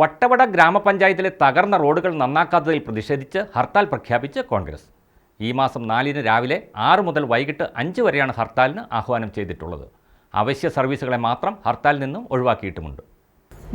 വട്ടവട ഗ്രാമപഞ്ചായത്തിലെ തകർന്ന റോഡുകൾ നന്നാക്കാത്തതിൽ പ്രതിഷേധിച്ച് ഹർത്താൽ പ്രഖ്യാപിച്ച് കോൺഗ്രസ് ഈ മാസം നാലിന് രാവിലെ ആറ് മുതൽ വൈകിട്ട് അഞ്ച് വരെയാണ് ഹർത്താലിന് ആഹ്വാനം ചെയ്തിട്ടുള്ളത് അവശ്യ സർവീസുകളെ മാത്രം ഹർത്താലിൽ നിന്നും ഒഴിവാക്കിയിട്ടുമുണ്ട്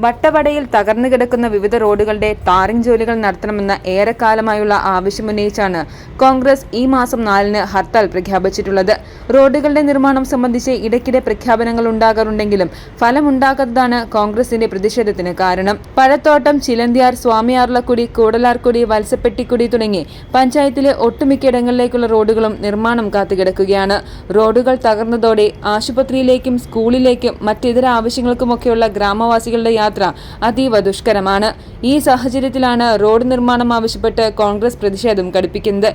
വട്ടവടയിൽ തകർന്നു കിടക്കുന്ന വിവിധ റോഡുകളുടെ ടാറിംഗ് ജോലികൾ നടത്തണമെന്ന ഏറെക്കാലമായുള്ള ആവശ്യമുന്നയിച്ചാണ് കോൺഗ്രസ് ഈ മാസം നാലിന് ഹർത്താൽ പ്രഖ്യാപിച്ചിട്ടുള്ളത് റോഡുകളുടെ നിർമ്മാണം സംബന്ധിച്ച് ഇടയ്ക്കിടെ പ്രഖ്യാപനങ്ങൾ ഉണ്ടാകാറുണ്ടെങ്കിലും ഫലമുണ്ടാകാത്തതാണ് കോൺഗ്രസിന്റെ പ്രതിഷേധത്തിന് കാരണം പഴത്തോട്ടം ചിലന്തിയാർ സ്വാമിയാർലക്കുടി കൂടലാർക്കുടി വത്സപ്പെട്ടിക്കുടി തുടങ്ങി പഞ്ചായത്തിലെ ഒട്ടുമിക്ക ഇടങ്ങളിലേക്കുള്ള റോഡുകളും നിർമ്മാണം കാത്തുകിടക്കുകയാണ് റോഡുകൾ തകർന്നതോടെ ആശുപത്രിയിലേക്കും സ്കൂളിലേക്കും മറ്റിതര ആവശ്യങ്ങൾക്കുമൊക്കെയുള്ള ഗ്രാമവാസികളുടെ യാത്ര അതീവ ദുഷ്കരമാണ് ഈ സാഹചര്യത്തിലാണ് റോഡ് നിർമ്മാണം ആവശ്യപ്പെട്ട് കോൺഗ്രസ് പ്രതിഷേധം ഘടിപ്പിക്കുന്നത്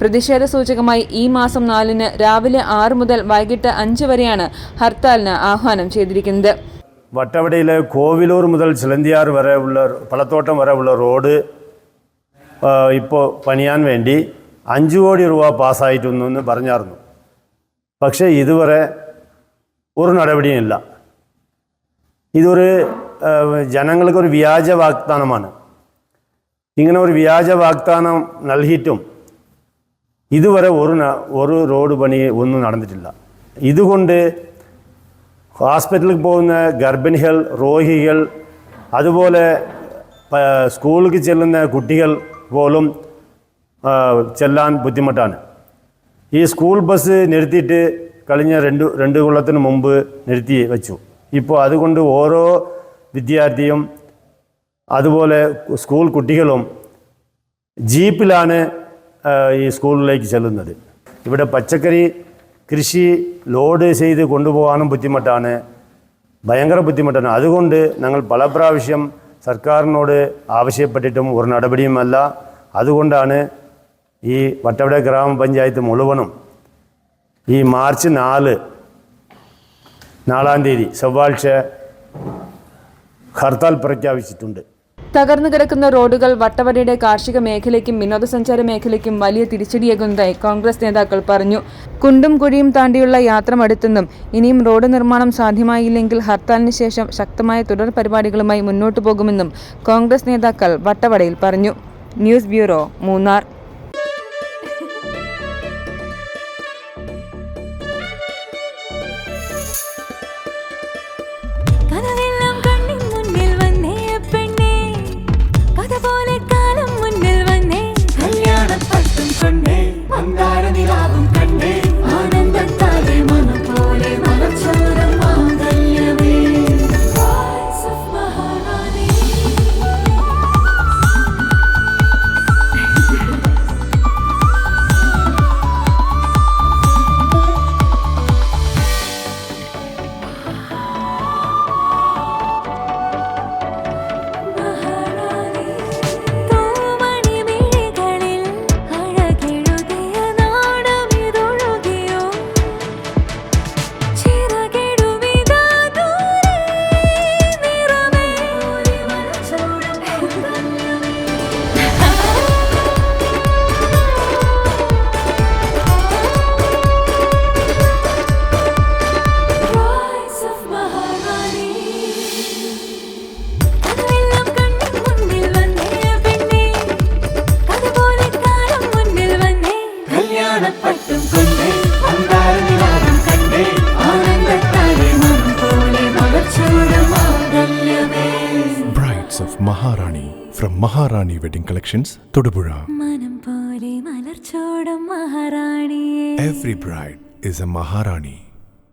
പ്രതിഷേധ സൂചകമായി ഈ മാസം നാലിന് രാവിലെ ആറ് മുതൽ വൈകിട്ട് അഞ്ച് വരെയാണ് ഹർത്താലിന് ആഹ്വാനം ചെയ്തിരിക്കുന്നത് വട്ടവടയിലെ കോവിലൂർ മുതൽ ചിലന്തിയാർ വരെ ഉള്ള പളത്തോട്ടം വരെ ഉള്ള റോഡ് ഇപ്പോൾ പണിയാൻ വേണ്ടി അഞ്ച് കോടി രൂപ എന്ന് പറഞ്ഞായിരുന്നു പക്ഷേ ഇതുവരെ ഒരു നടപടിയും ഇല്ല ഇതൊരു ജനങ്ങൾക്ക് ഒരു വ്യാജ വാഗ്ദാനമാണ് ഇങ്ങനെ ഒരു വ്യാജ വാഗ്ദാനം നൽകിയിട്ടും ഇതുവരെ ഒരു ഒരു റോഡ് പണി ഒന്നും നടന്നിട്ടില്ല ഇതുകൊണ്ട് ഹോസ്പിറ്റലിൽ പോകുന്ന ഗർഭിണികൾ രോഗികൾ അതുപോലെ സ്കൂളിലേക്ക് ചെല്ലുന്ന കുട്ടികൾ പോലും ചെല്ലാൻ ബുദ്ധിമുട്ടാണ് ഈ സ്കൂൾ ബസ് നിർത്തിയിട്ട് കഴിഞ്ഞ രണ്ട് രണ്ട് കൊല്ലത്തിന് മുമ്പ് നിർത്തി വെച്ചു ഇപ്പോൾ അതുകൊണ്ട് ഓരോ വിദ്യാർത്ഥിയും അതുപോലെ സ്കൂൾ കുട്ടികളും ജീപ്പിലാണ് ഈ സ്കൂളിലേക്ക് ചെല്ലുന്നത് ഇവിടെ പച്ചക്കറി കൃഷി ലോഡ് ചെയ്ത് കൊണ്ടുപോകാനും ബുദ്ധിമുട്ടാണ് ഭയങ്കര ബുദ്ധിമുട്ടാണ് അതുകൊണ്ട് ഞങ്ങൾ പല പ്രാവശ്യം സർക്കാരിനോട് ആവശ്യപ്പെട്ടിട്ടും ഒരു നടപടിയുമല്ല അതുകൊണ്ടാണ് ഈ വട്ടവട ഗ്രാമപഞ്ചായത്ത് മുഴുവനും ഈ മാർച്ച് നാല് നാലാം തീയതി ചൊവ്വാഴ്ച ഹർത്താൽ പ്രഖ്യാപിച്ചിട്ടുണ്ട് തകർന്നു കിടക്കുന്ന റോഡുകൾ വട്ടവടയുടെ കാർഷിക മേഖലയ്ക്കും വിനോദസഞ്ചാര മേഖലയ്ക്കും വലിയ തിരിച്ചടിയേകുന്നതായി കോൺഗ്രസ് നേതാക്കൾ പറഞ്ഞു കുണ്ടും കുഴിയും താണ്ടിയുള്ള യാത്ര അടുത്തെന്നും ഇനിയും റോഡ് നിർമ്മാണം സാധ്യമായില്ലെങ്കിൽ ഹർത്താലിന് ശേഷം ശക്തമായ തുടർ പരിപാടികളുമായി മുന്നോട്ടു പോകുമെന്നും കോൺഗ്രസ് നേതാക്കൾ വട്ടവടയിൽ പറഞ്ഞു news bureau Munnar From Maharani Wedding Collections, Todupuzha. Every bride is a Maharani.